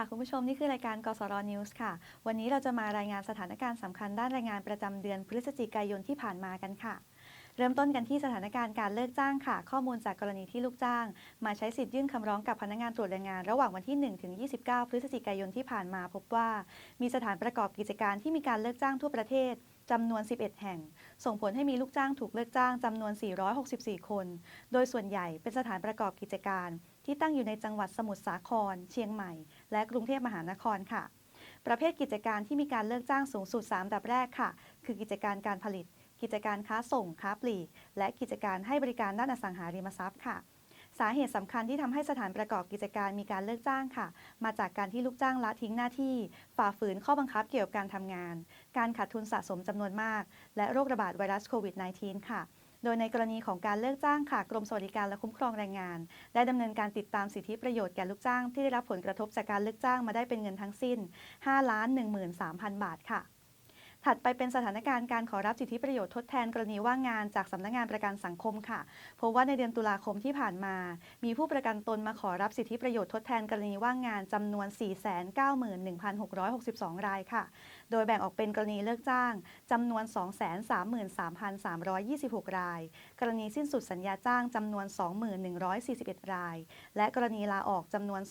ค่ะ คุณผู้ชมนี่คือรายการกสรนิวส์ค่ะ วันนี้เราจะมารายงานสถานการณ์สำคัญด้านแรายงานประจำเดือนพฤศจิกายนที่ผ่านมากันค่ะ เริ่มต้นกันที่สถานการณ์การเลิกจ้างค่ะ ข้อมูลจากกรณีที่ลูกจ้าง มาใช้สิทธิ์ยื่นคำร้องกับพนักงานตรวจแรงงาน ระหว่างวันที่1ถึง29 พฤศจิกายนที่ผ่านมา พบว่า มีสถานประกอบกิจการที่มีการเลิกจ้างทั่วประเทศจำนวน 11 แห่ง ส่งผลให้มีลูกจ้างถูกเลิกจ้างจำนวน 464 คน โดยส่วนใหญ่เป็นสถานประกอบกิจการ ที่ตั้งอยู่ในจังหวัดสมุทรสาคร เชียงใหม่ และกรุงเทพมหานครค่ะ ประเภทกิจการที่มีการเลิกจ้างสูงสุด3ดับแรกค่ะ คือกิจการการผลิต กิจการค้าส่งค้าปลีก และกิจการให้บริการด้านอสังหาริมทรัพย์ค่ะสาเหตุสำคัญที่ทำให้สถานประกอบกิจการมีการเลิกจ้างค่ะ มาจากการที่ลูกจ้างละทิ้งหน้าที่ ฝ่าฝืนข้อบังคับเกี่ยวกับการทำงาน การขาดทุนสะสมจำนวนมาก และโรคระบาดไวรัสโควิด -19 ค่ะ โดยในกรณีของการเลิกจ้างค่ะกรมสวัสดิการและคุ้มครองแรงงาน ได้ดำเนินการติดตามสิทธิประโยชน์แก่ลูกจ้างที่ได้รับผลกระทบจากการเลิกจ้างมาได้เป็นเงินทั้งสิ้น5ล้าน13,000 บาทค่ะ ถัดไปเป็นสถานการณ์การขอรับสิทธิประโยชน์ทดแทนกรณีว่างงานจากสำนักงานประกันสังคมค่ะพบว่าในเดือนตุลาคมที่ผ่านมา มีผู้ประกันตนมาขอรับสิทธิประโยชน์ทดแทนกรณีว่างงานจำนวน 491,662 รายค่ะ โดยแบ่งออกเป็นกรณีเลิกจ้างจำนวน 233,326 ราย กรณีสิ้นสุดสัญญาจ้างจำนวน 21,141 ราย และกรณีลาออกจำนวน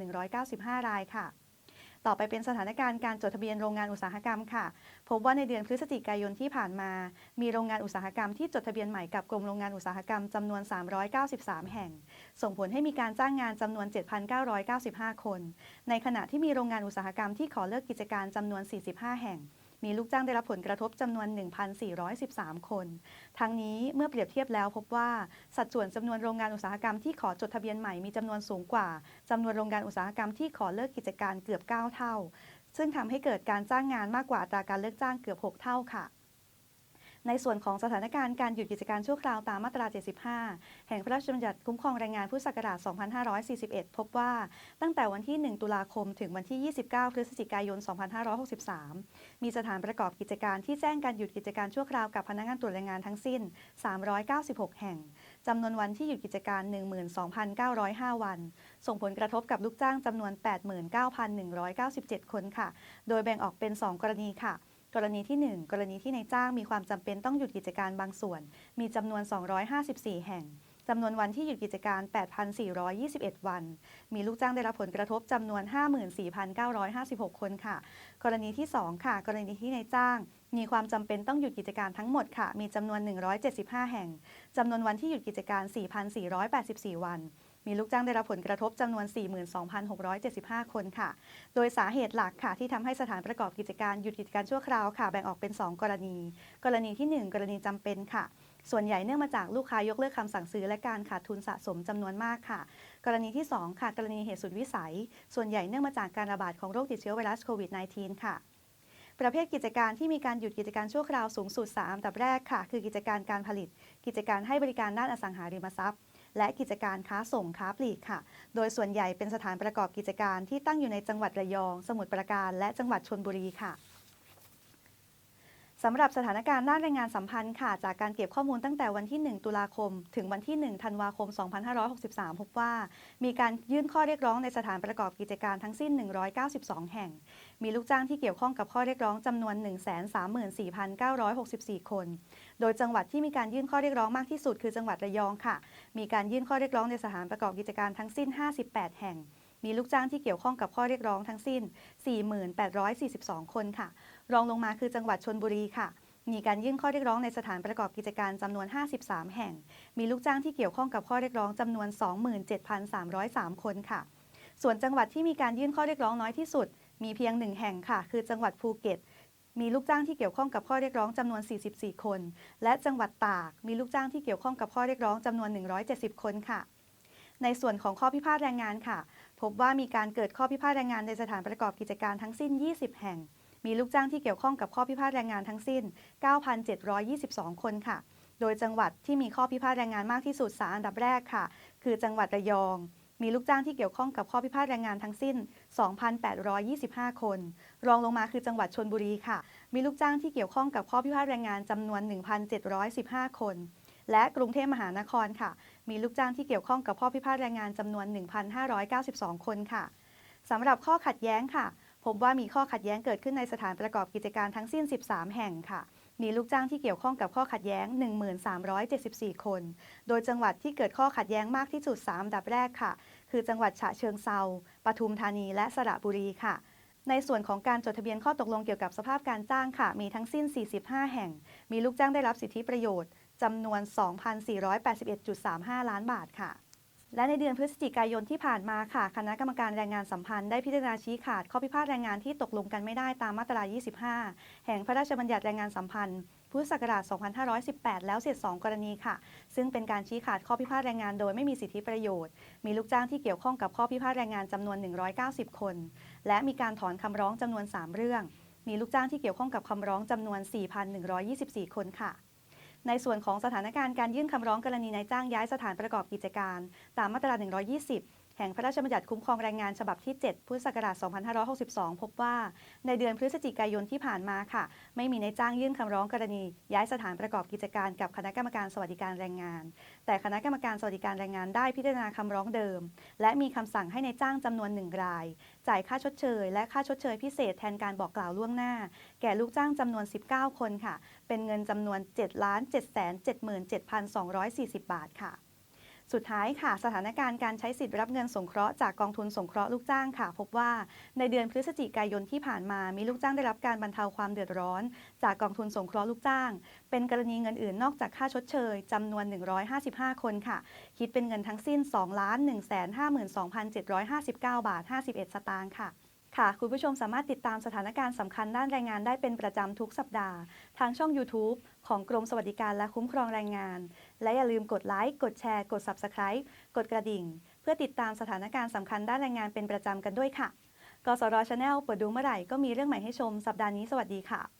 238,195 รายค่ะ ต่อไปเป็นสถานการณ์การจดทะเบียนโรงงานอุตสาหกรรมค่ะ พบว่าในเดือนพฤศจิกายนที่ผ่านมา มีโรงงานอุตสาหกรรมที่จดทะเบียนใหม่กับกรมโรงงานอุตสาหกรรมจำนวน 393 แห่ง ส่งผลให้มีการจ้างงานจำนวน 7,995 คน ในขณะที่มีโรงงานอุตสาหกรรมที่ขอเลิกกิจการจำนวน 45 แห่ง มีลูกจ้างได้รับผลกระทบจำนวน 1,413 คน ทั้งนี้เมื่อเปรียบเทียบแล้วพบว่าสัดส่วนจำนวนโรงงานอุตสาหกรรมที่ขอจดทะเบียนใหม่มีจำนวนสูงกว่าจำนวนโรงงานอุตสาหกรรมที่ขอเลิกกิจการเกือบ 9 เท่า ซึ่งทำให้เกิดการจ้างงานมากกว่าอัตราการเลิกจ้างเกือบ 6 เท่าค่ะ ในส่วนของสถานการณ์การหยุดกิจการชั่วคราวตามมาตรา 75 แห่งพระราชบัญญัติคุ้มครองแรงงานพุทธศักราช 2541 พบว่าตั้งแต่วันที่ 1 ตุลาคมถึงวันที่ 29 พฤศจิกายน 2563 มีสถานประกอบกิจการที่แจ้งการหยุดกิจการชั่วคราวกับพนักงานตรวจแรงงานทั้งสิ้น 396 แห่งจำนวนวันที่หยุดกิจการ 12,905 วัน ส่งผลกระทบกับลูกจ้างจำนวน 89,197 คนค่ะ โดยแบ่งออกเป็น 2 กรณีค่ะ กรณีที่ 1 กรณีที่นายจ้างมีความจำเป็นต้องหยุดกิจการบางส่วน มีจำนวน 254 แห่งจำนวนวันที่หยุดกิจการ 8,421 วัน มีลูกจ้างได้รับผลกระทบจำนวน 54,956 คนค่ะ กรณีที่ 2 ค่ะ กรณีที่นายจ้าง มีความจำเป็นต้องหยุดกิจการทั้งหมดค่ะ มีจำนวน 175 แห่ง จำนวนวันที่หยุดกิจการ 4,484 วัน มีลูกจ้างได้รับผลกระทบจำนวน 42,675 คนค่ะ โดยสาเหตุหลักค่ะที่ทำให้สถานประกอบกิจการหยุดกิจการชั่วคราวค่ะแบ่งออกเป็น 2 กรณี กรณีที่ 1 กรณีจำเป็นค่ะส่วนใหญ่เนื่องมาจากลูกค้ายกเลิกคำสั่งซื้อและการขาดทุนสะสมจำนวนมากค่ะ กรณีที่ 2 ค่ะ กรณีเหตุสุดวิสัย ส่วนใหญ่เนื่องมาจากการระบาดของโรคติดเชื้อไวรัสโควิด -19 ค่ะ ประเภทกิจการที่มีการหยุดกิจการชั่วคราวสูงสุด3อันดับแรกค่ะ คือกิจการการผลิต กิจการให้บริการด้านอสังหาริมทรัพย์ และกิจการค้าส่งค้าปลีกค่ะ โดยส่วนใหญ่เป็นสถานประกอบกิจการที่ตั้งอยู่ในจังหวัดระยอง สมุทรปราการ และจังหวัดชลบุรีค่ะ สำหรับสถานการณ์ด้านแรงงานสัมพันธ์ค่ะ จากการเก็บข้อมูลตั้งแต่วันที่ 1 ตุลาคม ถึงวันที่ 1 ธันวาคม 2563 พบว่า มีการยื่นข้อเรียกร้องในสถานประกอบกิจการทั้งสิ้น 192 แห่ง มีลูกจ้างที่เกี่ยวข้องกับข้อเรียกร้องจำนวน 134,964 คน โดยจังหวัดที่มีการยื่นข้อเรียกร้องมากที่สุดคือจังหวัดระยองค่ะ มีการยื่นข้อเรียกร้องในสถานประกอบกิจการทั้งสิ้น 58 แห่งมีลูกจ้างที่เกี่ยวข้องกับข้อเรียกร้องทั้งสิ้น 4,842คนค่ะ รองลงมาคือจังหวัดชนบุรีค่ะ มีการยื่นข้อเรียกร้องในสถานประกอบกิจการจำนวน 53 แห่ง มีลูกจ้างที่เกี่ยวข้องกับข้อเรียกร้องจำนวน 27,303 คนค่ะ ส่วนจังหวัดที่มีการยื่นข้อเรียกร้องน้อยที่สุด มีเพียงหนึ่งแห่งค่ะ คือจังหวัดภูเก็ตมีลูกจ้างที่เกี่ยวข้องกับข้อเรียกร้องจำนวน 44 คน และจังหวัดตาก มีลูกจ้างที่เกี่ยวข้องกับข้อเรียกร้องจำนวน 170 คนค่ะ ในส่วนของข้อพิพาทแรงงานค่ะ พบว่ามีการเกิดข้อพิพาทแรงงานในสถานประกอบกิจการทั้งสิ้น 20 แห่ง มีลูกจ้างที่เกี่ยวข้องกับข้อพิพาทแรงงานทั้งสิ้น 9,722 คนค่ะ โดยจังหวัดที่มีข้อพิพาทแรงงานมากที่สุดสาอันดับแรกค่ะ คือจังหวัดระยอง มีลูกจ้างที่เกี่ยวข้องกับข้อพิพาทแรงงานทั้งสิ้น 2,825 คน รองลงมาคือจังหวัดชนบุรีค่ะ มีลูกจ้างที่เกี่ยวข้องกับข้อพิพาทแรงงานจำนวน 1,715 คนและกรุงเทพมหานครค่ะ มีลูกจ้างที่เกี่ยวข้องกับข้อพิพาทแรงงานจำนวน 1,592 คนค่ะสำหรับข้อขัดแย้งค่ะ พบว่ามีข้อขัดแย้งเกิดขึ้นในสถานประกอบกิจการทั้งสิ้น 13 แห่งค่ะ มีลูกจ้างที่เกี่ยวข้องกับข้อขัดแย้ง 1374 คน โดยจังหวัดที่เกิดข้อขัดแย้งมากที่สุด3ดับแรกค่ะ คือจังหวัดฉะเชิงเซาปทุมธานี และสระบุรีค่ะในส่วนของการจดทะเบียนข้อตกลงเกี่ยวกับสภาพการจ้างค่ะ มีทั้งสิ้น 45 แห่ง มีลูกจ้างได้รับสิทธิประโยชน์จำนวน 2,481.35 ล้านบาทค่ะ และในเดือนพฤศจิกายนที่ผ่านมาค่ะ คณะกรรมการแรงงานสัมพันธ์ได้พิจารณาชี้ขาดข้อพิพาทแรงงานที่ตกลงกันไม่ได้ตามมาตรา 25 แห่งพระราชบัญญัติแรงงานสัมพันธ์ พุทธศักราช 2518 แล้วเสร็จ 2 กรณีค่ะ ซึ่งเป็นการชี้ขาดข้อพิพาทแรงงานโดยไม่มีสิทธิประโยชน์ มีลูกจ้างที่เกี่ยวข้องกับข้อพิพาทแรงงานจำนวน 190 คน และมีการถอนคำร้องจำนวน 3 เรื่อง มีลูกจ้างที่เกี่ยวข้องกับคำร้องจำนวน 4,124 คนค่ะ ในส่วนของสถานการณ์การยื่นคำร้องกรณีนายจ้างย้ายสถานประกอบกิจการ ตามมาตรา 120 แห่งพระราชบัญญัติคุ้มครองแรงงานฉบับที่ 7 พุทธศักราช 2562 พบว่า ในเดือนพฤศจิกายนที่ผ่านมาค่ะ ไม่มีนายจ้างยื่นคำร้องกรณี ย้ายสถานประกอบกิจการกับคณะกรรมการสวัสดิการแรงงาน แต่คณะกรรมการสวัสดิการแรงงานได้พิจารณาคำร้องเดิม และมีคำสั่งให้ในายจ้างจำนวนหนึ่งราย จ่ายค่าชดเชย และค่าชดเชยพิเศษแทนการบอกกล่าวล่วงหน้า แก่ลูกจ้างจำนวน 19 คนค่ะ เป็นเงินจำนวน 7 7 7 7 240 บาทค่ะ สุดท้ายค่ะ สถานการณ์การใช้สิทธิ์รับเงินสงเคราะห์จากกองทุนสงเคราะห์ลูกจ้างค่ะ พบว่าในเดือนพฤศจิกายนที่ผ่านมามีลูกจ้างได้รับการบรรเทาความเดือดร้อน จากกองทุนสงเคราะห์ลูกจ้าง เป็นกรณีเงินอื่นนอกจากค่าชดเชยจำนวน 155 คนค่ะ คิดเป็นเงินทั้งสิ้น 2 1 5 2 7 5 9 บาท 51 สตางค์ค่ะ ค่ะ คุณผู้ชมสามารถติดตามสถานการณ์สำคัญด้านแรงงานได้เป็นประจำทุกสัปดาห์ ทางช่อง YouTube ของกรมสวัสดิการและคุ้มครองแรงงาน และอย่าลืมกดไลค์ กดแชร์ กด Subscribe กดกระดิ่ง เพื่อติดตามสถานการณ์สำคัญด้านแรงงานเป็นประจำกันด้วยค่ะ กสรชาแนลเปิดดูเมื่อไหร่ก็มีเรื่องใหม่ให้ชม สัปดาห์นี้สวัสดีค่ะ